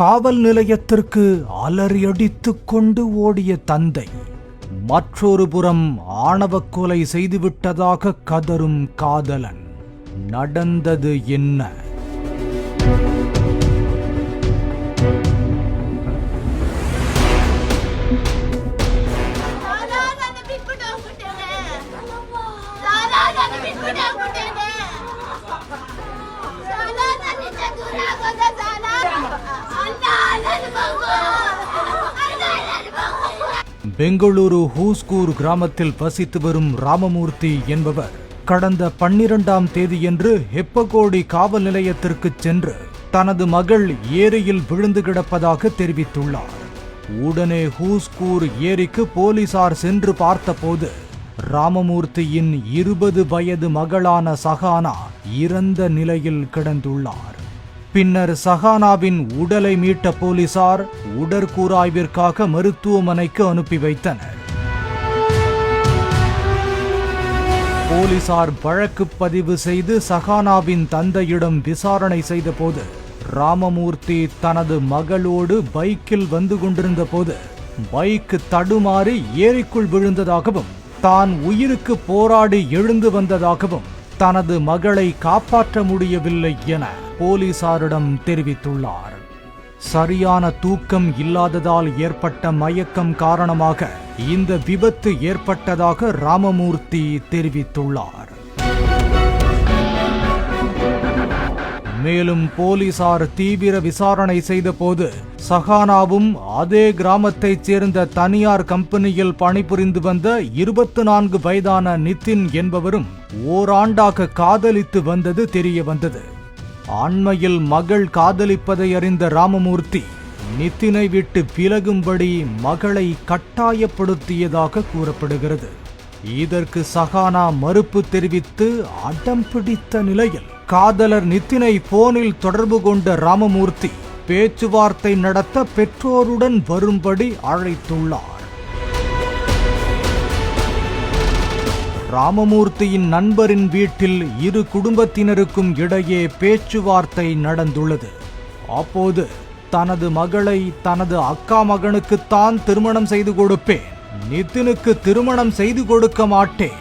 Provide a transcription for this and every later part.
காவல் நிலையத்திற்கு அலறியடித்து கொண்டு ஓடிய தந்தை மற்றொரு புறம் ஆணவக் கொலை செய்துவிட்டதாக கதரும் காதலன். நடந்தது என்ன? பெங்களூரு ஹூஸ்கூர் கிராமத்தில் வசித்து வரும் ராமமூர்த்தி என்பவர் கடந்த பன்னிரண்டாம் தேதியன்று ஹெப்பகோடி காவல் நிலையத்திற்கு சென்று தனது மகள் ஏரியில் விழுந்து கிடப்பதாக தெரிவித்துள்ளார். உடனே ஹூஸ்கூர் ஏரிக்கு போலீசார் சென்று பார்த்தபோது ராமமூர்த்தியின் இருபது வயது மகளான சகானா இறந்த நிலையில் கிடந்துள்ளார். பின்னர் சஹானாவின் உடலை மீட்ட போலீசார் உடற்கூராய்விற்காக மருத்துவமனைக்கு அனுப்பி வைத்தனர். போலீசார் வழக்கு பதிவு செய்து சஹானாவின் தந்தையிடம் விசாரணை செய்தபோது ராமமூர்த்தி தனது மகளோடு பைக்கில் வந்து கொண்டிருந்த போது பைக் தடுமாறி ஏரிக்குள் விழுந்ததாகவும் தான் உயிருக்கு போராடி எழுந்து வந்ததாகவும் தனது மகளை காப்பாற்ற முடியவில்லை என போலீசாரிடம் தெரிவித்துள்ளார். சரியான தூக்கம் இல்லாததால் ஏற்பட்ட மயக்கம் காரணமாக இந்த விபத்து ஏற்பட்டதாக ராமமூர்த்தி தெரிவித்துள்ளார். மேலும் போலீசார் தீவிர விசாரணை செய்தபோது சஹானாவும் அதே கிராமத்தைச் சேர்ந்த தனியார் கம்பெனியில் பணிபுரிந்து வந்த இருபத்து நான்கு வயதான நிதின் என்பவரும் ஓராண்டாக காதலித்து வந்தது தெரிய வந்தது. ஆண்மையில் மகள் காதலிப்பதை அறிந்த ராமமூர்த்தி நிதினை விட்டு விலகும்படி மகளை கட்டாயப்படுத்தியதாக கூறப்படுகிறது. இதற்கு சகானா மறுப்பு தெரிவித்து அடம் பிடித்த நிலையில் காதலர் நித்தினை போனில் தொடர்பு கொண்ட ராமமூர்த்தி பேச்சுவார்த்தை நடத்த பெற்றோருடன் வரும்படி அழைத்துள்ளார். ராமமூர்த்தியின் நண்பரின் வீட்டில் இரு குடும்பத்தினருக்கும் இடையே பேச்சுவார்த்தை நடந்துள்ளது. அப்போது தனது மகளை தனது அக்கா மகனுக்குத்தான் திருமணம் செய்து கொடுப்பேன். நிதினுக்கு திருமணம் செய்து கொடுக்க மாட்டேன்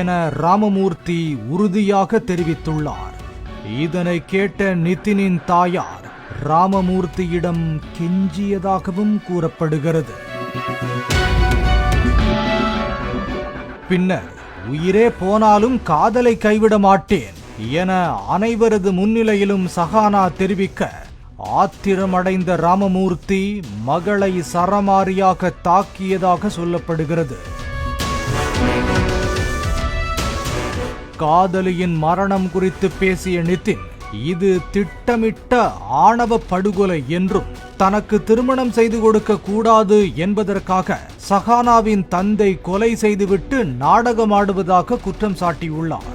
என ராமமூர்த்தி உறுதியாக தெரிவித்துள்ளார். இதனை கேட்ட நிதினின் தாயார் ராமமூர்த்தியிடம் கெஞ்சியதாகவும் கூறப்படுகிறது. பின்னர் உயிரே போனாலும் காதலை கைவிட மாட்டேன் என அனைவரது முன்னிலையிலும் சஹானா தெரிவிக்க ஆத்திரமடைந்த ராமமூர்த்தி மகளை சரமாரியாக தாக்கியதாக சொல்லப்படுகிறது. காதலியின் மரணம் குறித்து பேசிய நிதின் இது திட்டமிட்ட ஆணவ படுகொலை என்றும் தனக்கு திருமணம் செய்து கொடுக்க கூடாது என்பதற்காக சஹானாவின் தந்தை கொலை செய்துவிட்டு நாடகமாடுவதாக குற்றம் சாட்டியுள்ளார்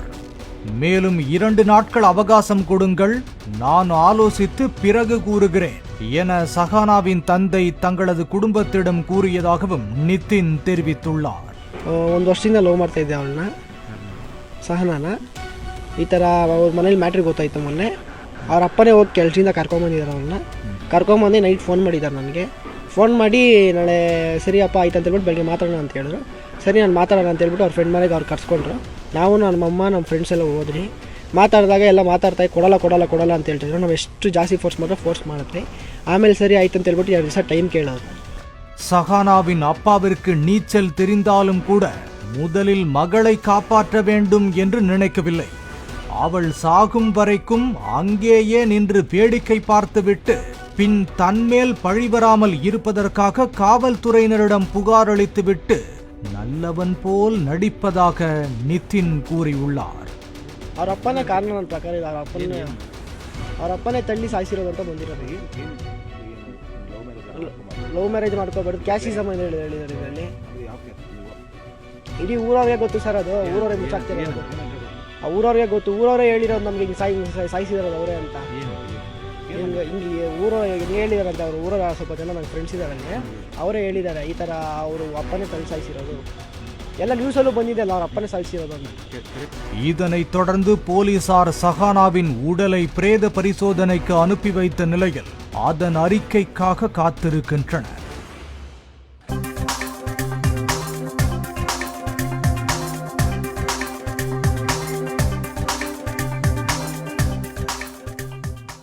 மேலும் இரண்டு நாட்கள் அவகாசம் கொடுங்கள் நான் ஆலோசித்து பிறகு கூறுகிறேன் என சஹானாவின் தந்தை தங்களது குடும்பத்திடம் கூறியதாகவும் நிதின் தெரிவித்துள்ளார் ಒಂದು ವರ್ಷದಿಂದ ಲವ್ ಮಾಡ್ತಾ ಇದ್ದೆ ಅವಳನ್ನ ಸಹನಾನ ಈ ಥರ ಅವ್ರ ಮನೇಲಿ ಮ್ಯಾಟ್ರಿ ಗೊತ್ತಾಯ್ತು ಮೊನ್ನೆ ಅವ್ರ ಅಪ್ಪನೇ ಹೋಗಿ ಕೆಲ್ಸದಿಂದ ಕರ್ಕೊಂಬಂದಿದ್ದಾರೆ ಅವಳನ್ನ ಕರ್ಕೊಂಬಂದು ನೈಟ್ ಫೋನ್ ಮಾಡಿದ್ದಾರೆ ನನಗೆ ಫೋನ್ ಮಾಡಿ ನಾಳೆ ಸರಿ ಅಪ್ಪ ಆಯ್ತು ಅಂತ ಹೇಳ್ಬಿಟ್ಟು ಬೆಳಗ್ಗೆ ಮಾತಾಡೋಣ ಅಂತ ಹೇಳಿದ್ರು ಸರಿ ನಾನು ಮಾತಾಡೋಣ ಅಂತ ಹೇಳ್ಬಿಟ್ಟು ಅವ್ರ ಫ್ರೆಂಡ್ ಮನೆಗೆ ಅವ್ರು ಕರ್ಸ್ಕೊಂಡ್ರು ನಾವು ನಮ್ಮ ಅಮ್ಮ ನಮ್ಮ ಫ್ರೆಂಡ್ಸ್ ಎಲ್ಲ ಹೋದ್ರಿ ಮಾತಾಡಿದಾಗ ಎಲ್ಲ ಮಾತಾಡ್ತಾ ಕೊಡಲ್ಲ ಕೊಡಲ್ಲ ಕೊಡಲ್ಲ ಅಂತ ಹೇಳ್ತಿದ್ರು ನಾವು ಎಷ್ಟು ಜಾಸ್ತಿ ಫೋರ್ಸ್ ಮಾಡಿದ್ರೆ ಫೋರ್ಸ್ ಮಾಡಿದ್ರಿ ಆಮೇಲೆ ಸರಿ ಆಯ್ತು ಅಂತ ಹೇಳ್ಬಿಟ್ಟು ಎರಡು ದಿವಸ ಟೈಮ್ ಕೇಳೋದು சஹானாவின் அப்பாவிற்கு நீச்சல் தெரிந்தாலும் கூட முதலில் மகளை காப்பாற்ற வேண்டும் என்று நினைக்கவில்லை அவள் சாகும் வரைக்கும் அங்கேயே நின்று வேடிக்கை பார்த்துவிட்டு பின் தன்மேல் பழிவராமல் இருப்பதற்காக காவல்துறையினரிடம் புகார் அளித்துவிட்டு நல்லவன் போல் நடிப்பதாக நிதின் கூறியுள்ளார் ಅವ್ರ ಅಪ್ಪನೇ ಕಾರಣ ನನ್ನ ಪ್ರಕಾರ ಇದು ಅವ್ರ ಅಪ್ಪನೇ ಅವ್ರ ಅಪ್ಪನೇ ತಳ್ಳಿ ಸಾಯಿಸಿರೋದು ಅಂತ ಬಂದಿರೋದು ಲವ್ ಮ್ಯಾರೇಜ್ ಮಾಡ್ಕೋಬಾರ್ದು ಕ್ಯಾಶಿಸಮ್ ಅಂತ ಹೇಳಿ ಹೇಳಿದ್ದಾರೆ ಇದರಲ್ಲಿ ಇಡೀ ಊರವ್ರಿಗೆ ಗೊತ್ತು ಸರ್ ಅದು ಊರವ್ರಿಗೆ ಮುಚ್ಚಾಕ್ತಿರೋದು ಅದು. ಆ ಊರವ್ರಿಗೆ ಗೊತ್ತು ಊರವರೇ ಹೇಳಿರೋದು ನಮಗೆ ಹಿಂಗೆ ಸಾಯಿ ಸಾಯಿ- ಸಾಯಿಸಿದಾರದು ಅವರೇ ಅಂತ ಹಿಂಗೆ ಹಿಂಗೆ ಊರು ಹಿಂಗೆ ಹೇಳಿದಾರಂತೆ ಅವರು ಊರ ಸ್ವಲ್ಪ ಜನ ನನ್ನ ಫ್ರೆಂಡ್ಸ್ ಇದ್ದಾರೆ ಅಲ್ಲಿ ಅವರೇ ಹೇಳಿದ್ದಾರೆ ಈ ಥರ ಅವರು ಅಪ್ಪನೇ ತಳ್ಳಿ ಸಾಯಿಸಿರೋದು ಎಲ್ಲ ನ್ಯೂಸಲ್ಲೂ ಬಂದಿದೆ ಅಲ್ಲ ಅವ್ರ ಅಪ್ಪನೇ ಸಾಯಿಸಿರೋದು ಅಂತ இதனைத் தொடர்ந்து போலீசார் சஹானாவின் உடலை பிரேத பரிசோதனைக்கு அனுப்பி வைத்த நிலையில் அதன் அறிக்கைக்காக காத்திருக்கின்றனர்